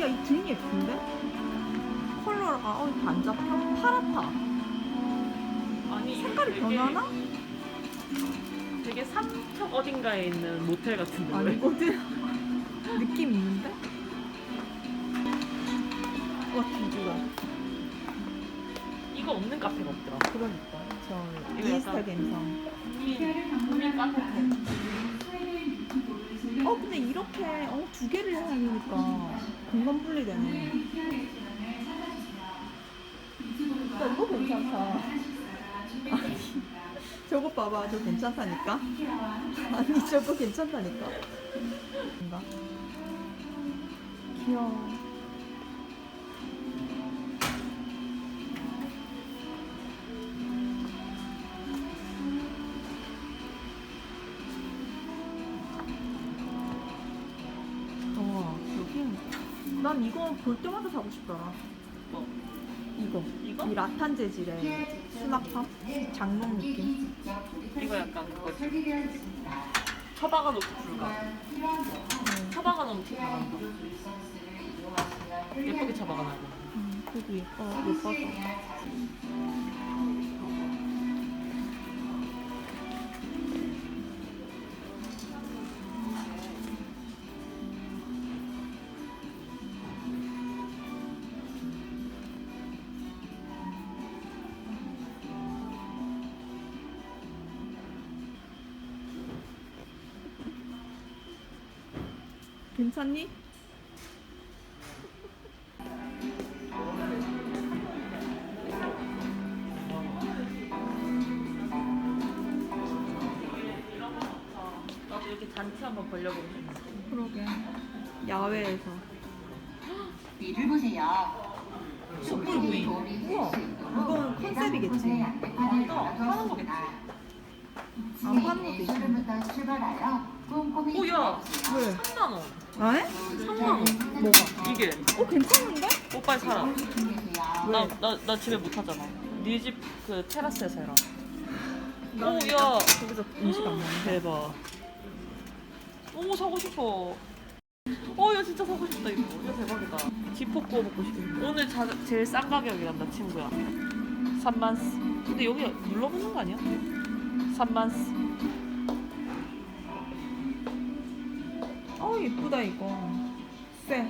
자기야 이 등이 예쁜데? 컬러가 어 이거 안 잡혀? 파랗다 아니 색깔이 되게, 변하나? 되게 삼척 어딘가에 있는 모텔 같은데 아니거든 느낌 있는데? 와 뒤집어 이거 없는 카페가 없더라 그러니까 저 이스타 갬성. 국민 카페 어, 근데 이렇게 어, 두 개를 사니까 공간 분리되네. 야, 이거 괜찮다. 아니, 저거 봐봐. 저거 괜찮다니까? 아니, 저거 괜찮다니까? 귀여워. 볼 때마다 사고 싶더라. 뭐? 이거. 이거? 이 라탄 재질의 수납함? 장롱 느낌? 이거 약간 그거지. 처박아 놓고 불가. 처박아 놓고 불가. 예쁘게 처박아 놔. 음, 그래도 예뻐, 예뻐서. 괜찮니? 나도 이렇게 잔치 한번 벌려보고 싶어. 그러게. 야외에서. 위를 보세요. 숯불구이. 우와, 이건 컨셉이겠지. 맞아. 하는 거겠지. 안 파는 것도 있어. 부터 출발하여 꼼꼼히 오, 야. 살펴보세요. 왜? 3만 원. 아? 에? 3만 원. 뭐가? 이게. 어, 괜찮은데? 오 빨리 사라. 준비해주세요. 나, 나, 나 집에 못 하잖아. 네 집 그 테라스에서 해라. 오, 야. 거기서 음식 안 먹는데. 대박. 오, 사고 싶어. 어, 야, 진짜 사고 싶다, 이거. 이거 대박이다. 지포 구워 먹고 싶어. 오늘 자, 제일 싼 가격이란다, 친구야. 3만 스. 근데 여기 눌러보는 거 아니야? 3만 스. 어, 예쁘다, 이거. 쎄.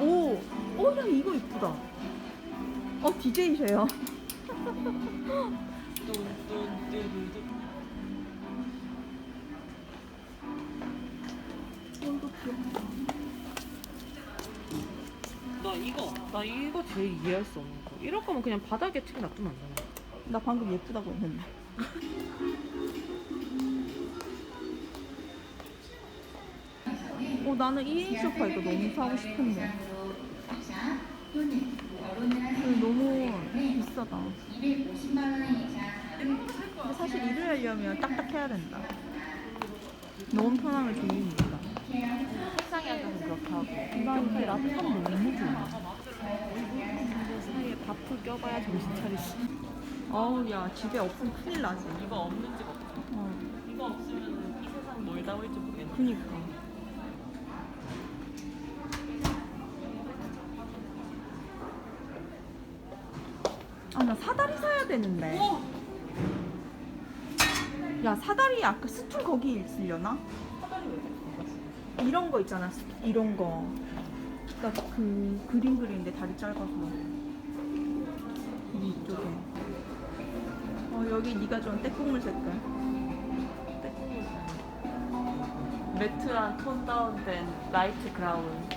오, 오, 야, 이거 이쁘다. 어, DJ셔요. 나 이거 제일 이해할 수 없는 거. 이럴 거면 그냥 바닥에 책 놔두면 안 되나? 나 방금 예쁘다고 했는데. 어, 나는 2인 소파 이거 너무 사고 싶은데. 이거 너무 비싸다. 250만 원 이상 근데 사실 일을 하려면 딱딱해야 된다. 너무 편함을 즐기니까. 세상에 앉아서 그렇게 하고. 나 이게 라탄 너무 좋아. 그 사이에 밥풀 껴봐야 정신 차리지. 어우, 야, 집에 없으면 큰일 나지. 이거 없는 집 없어. 어, 이거 없으면 이 세상 멀다 올지 모르겠네. 그니까. 아, 나 사다리 사야 되는데. 오! 야, 사다리 아까 스툴 거기 있으려나? 사다리 왜 이렇게 이런 거 있잖아, 스- 이런 거. 그니까 그 그림 그리는데 다리 짧아서. 이쪽에. 어, 여기 네가 좋아하는 떼국물 색깔. 매트한 톤 다운된 라이트 그라운.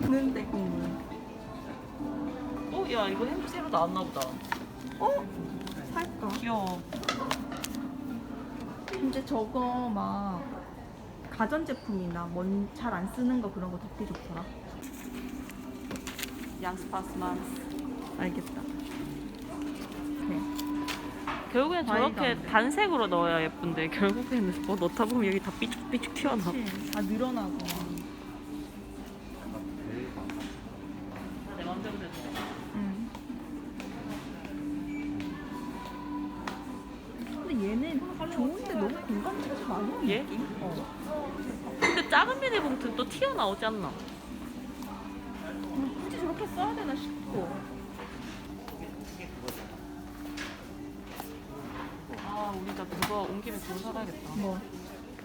는 떼국물. 어, 야 이거 햄 새로 나왔나 보다. 어? 살까? 귀여워. 근데 저거 막 가전제품이나 뭔 잘 안 쓰는 거 그런 거 되게 좋더라. 양스파스만. 알겠다. 네. 결국엔 과일도 저렇게 안 돼. 단색으로 넣어야 예쁜데 결국에는 뭐 넣다 보면 여기 다 삐죽삐죽 튀어나 와. 그치? 아 늘어나고. 내 맘대로 되는 응. 근데 얘는 좋은데 너무 공간 차지 많이 얘? 느낌? 어. 근데 작은 비닐봉투는 또 튀어나오지 않나? 음, 굳이 저렇게 써야 되나 싶고. 아 우리 다 그거 온 김에 그거 사가야겠다 뭐?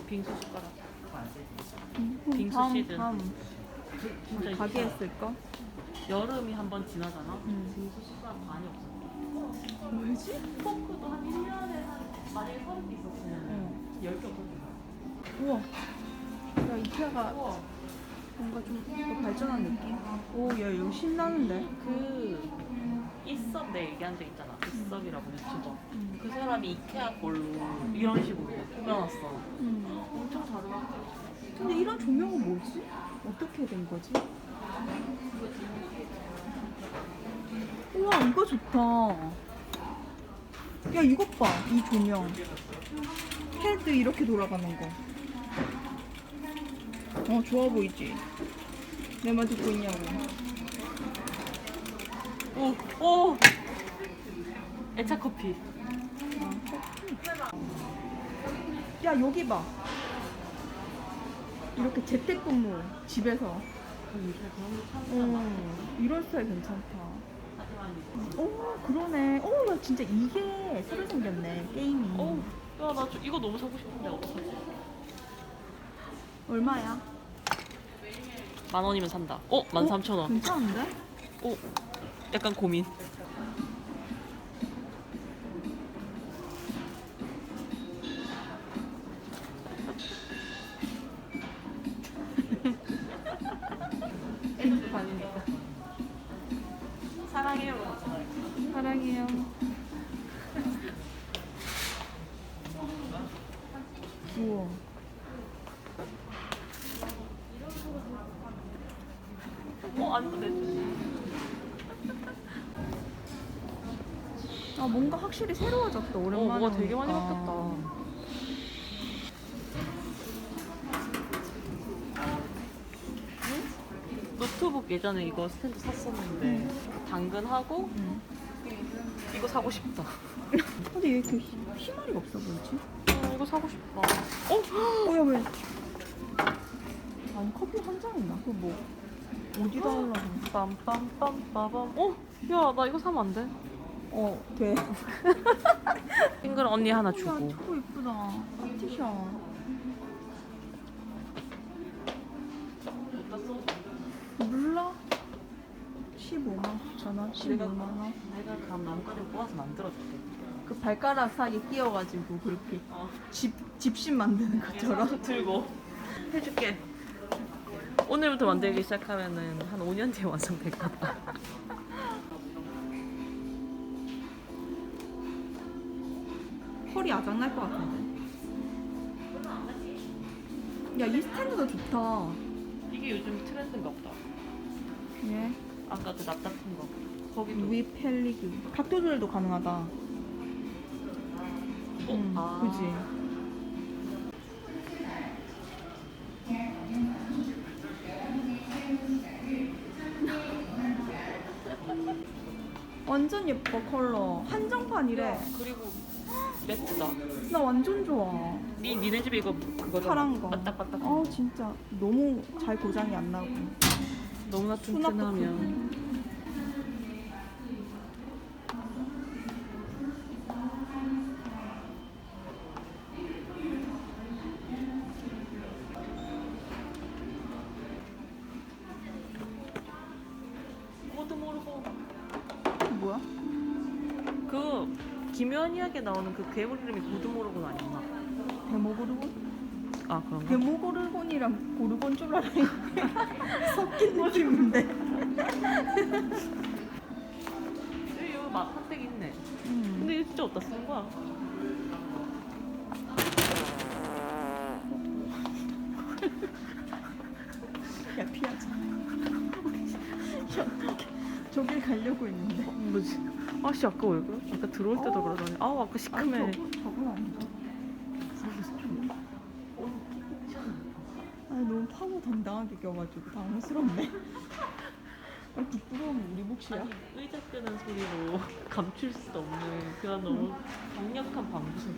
빙수 숟가락 음, 빙수 다음, 시즌. 다음 진짜 이거 가게에 쓸까? 여름이 한 번 지나잖아? 음. 빙수 숟가락 많이 없어 뭐지? 포크도 한 1년에 한 만약에 30개 있었으면 응. 10개 없어졌어 우와. 야, 이케아가 우와 뭔가 좀 더 발전한 느낌? 오, 야, 이거 신나는데? 그 이섭 내 얘기한 적 있잖아 이섭이라고 유튜버 음. 그 사람이 이케아 걸로 이런 식으로 꾸며놨어 음. 엄청 잘 나왔어 근데 이런 조명은 뭐지? 어떻게 된 거지? 우와, 이거 좋다. 야, 이것 봐. 이 조명. 헤드 이렇게 돌아가는 거. 어, 좋아 보이지? 내 말 듣고 있냐고. 오! 오! 애차 커피 야, 여기 봐. 이렇게 재택근무, 집에서. 어, 이런 스타일 괜찮다. 오, 그러네. 오, 야, 진짜 이게 새로 생겼네, 게임이. 어, 야나 이거 너무 사고 싶은데 어떡하지? 얼마야? 만 원이면 산다. 어? 만 삼천 원. 괜찮은데? 어? 약간 고민. 어, 아니, 내 아, 뭔가 확실히 새로워졌다, 어, 오랜만에. 뭐가 되게 많이 오니까. 바뀌었다. 노트북 예전에 이거 스탠드 샀었는데 당근하고 응. 이거 사고 싶다. 근데 얘 이렇게 희- 희말이 없어 보이지? 어, 이거 사고 싶다. 어? 어, 야, 왜? 아니, 커피 한 잔인가? 그거 뭐, 어디다 하려고. 빰빰빰빠밤. 어? 야, 나 이거 사면 안 돼? 어, 돼. 싱글 언니 하나 야, 주고. 저거 이쁘다. 티샷. 몰라? 15만 9천 원, 16만 원. 내가 그럼 나뭇가지 뽑아서 만들어줄게. 그 발가락 사이에 끼워가지고 그렇게 어. 집 집신 만드는 것처럼. 들고 해줄게. 오늘부터 만들기 시작하면은 한 5년 뒤에 완성될 거다. 털이 아작날 것 같은데. 야, 이 스탠드도 좋다. 이게 요즘 트렌드인가 보다. 예. 아까 그납 같은 거. 거기도. 루이 펠리그. 각도 조절도 가능하다. 어? 음, 아. 그지. 완전 예뻐 컬러 한정판이래 그리고 매트다. 나 완전 좋아 니 니네 집에 이거 그거잖아. 파란 거 빠딱빠딱. 어 진짜 너무 잘 고장이 안 나고 너무나 튼튼하면. 그 김연이하게 나오는 그 괴물 이름이 고드모르곤 아니었나? 데모고르곤? 아 그런가? 데모고르곤이랑 고르곤 졸라랑 섞인 느낌인데 이거 맛 선택 있네. 음. 근데 이거 진짜 어디다 쓰는 거야? 야 저길 가려고 했는데 뭐지? 아씨 아까 왜 그래? 아까 들어올 때도 어. 그러더니 아우 아까 시큼해. 아, 저거, 저건 아닌가? 아 너무 파고 당당하게 껴가지고 당황스럽네 아, 부끄러우면 우리 몫이야 아니 의자 끄는 소리로 감출 수 없는 그런 너무 강력한 방구 소리.